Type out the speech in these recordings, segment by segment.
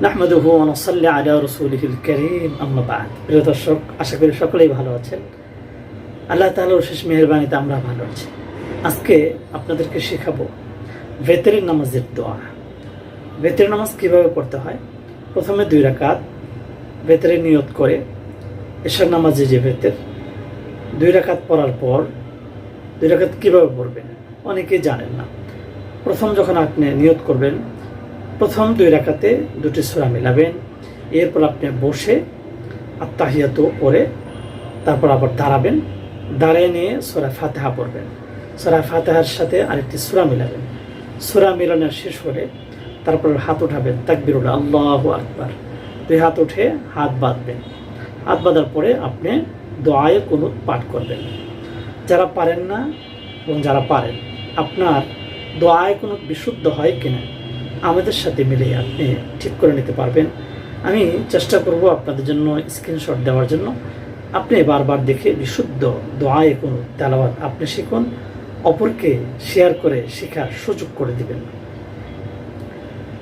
নাহমাদুহু ওনসল্লি আলা রসুলহিল করিম। আম্মাবাদ প্রিয় দর্শক, আশা করি সকলেই ভালো আছেন। আল্লাহ তাআলার শেষ মেহরবানিতে আমরা ভালো আছি। আজকে আপনাদেরকে শেখাবো বেতেরের নামাজের দোয়া। বেতের নামাজ কীভাবে পড়তে হয়? প্রথমে দুই রাকাত বেতেরে নিয়ত করে এশার নামাজে যে বেতের দুই রাকাত পড়ার পর দুই রাকাত কীভাবে পড়বেন? অনেকেই জানেন না। প্রথম যখন আপনি নিয়ত করবেন প্রথম দুই রাকাতে দুটি সুরা মিলাবেন। এরপর আপনি বসে আত্মাহিয়াত করে তারপর আবার দাঁড়াবেন। দাঁড়িয়ে নিয়ে সোরা ফাতেহা পড়বেন। সোরা ফাতেহার সাথে আরেকটি সুরা মিলাবেন। সুরা মিলানোর শেষ হলে তারপর হাত উঠাবেন, তাকবিরুল আল্লাহ আকবার। দুই হাত উঠে হাত বাঁধবেন। হাত বাঁধার পরে আপনি দোয়ায়ে কোনো পাঠ করবেন যারা পারেন না এবং যারা পারেন, আপনার দোয়ায় কোনো বিশুদ্ধ হয় কিনা আমাদের সাথে মিলে আপনি ঠিক করে নিতে পারবেন আমি চেষ্টা করব আপনাদের জন্য স্ক্রিনশট দেওয়ার জন্য আপনি বারবার দেখে বিশুদ্ধ দোয়ায় কোনো তেলাওয়াত আপনি শিখুন অপরকে শেয়ার করে শেখার সুযোগ করে দিবেন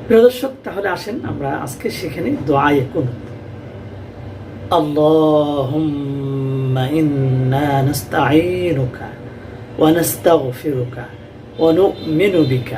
প্রিয় দর্শক তাহলে আসেন আমরা আজকে শিখে নিই দোয়ায় কোন اللهم إنا نستعينك ونستغفرك ونؤمن بك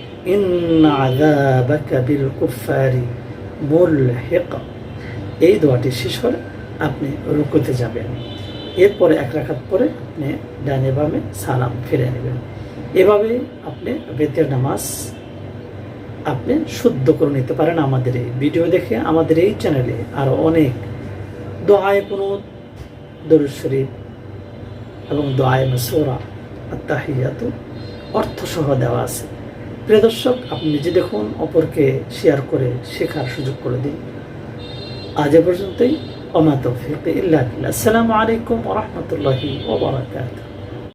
ইন আদাবাকা বিল কুফারি মুল হেক এই দোয়াটি শেষ হলে আপনি রুকুতে যাবেন। এরপরে এক রাখাত পরে আপনি ডানে বামে সালাম ফিরে নেবেন। এভাবে আপনি বেতের নামাজ আপনি শুদ্ধ করে নিতে পারেন আমাদের এই ভিডিও দেখে। আমাদের এই চ্যানেলে আরও অনেক দোয়ায় কোনো দরুদ শরীফ এবং দোয়ায় মসোরা আত্মাহিয়াত অর্থসহ দেওয়া আছে। প্রিয় দর্শক, আপনি নিজে দেখুন, অপরকে শেয়ার করে শেখার সুযোগ করে দিন। আজ এ পর্যন্তই। অমাতফিক ইল্লা আসসালামু আলাইকুম রাহমাতুল্লাহি ওয়া বারাকাতুহু।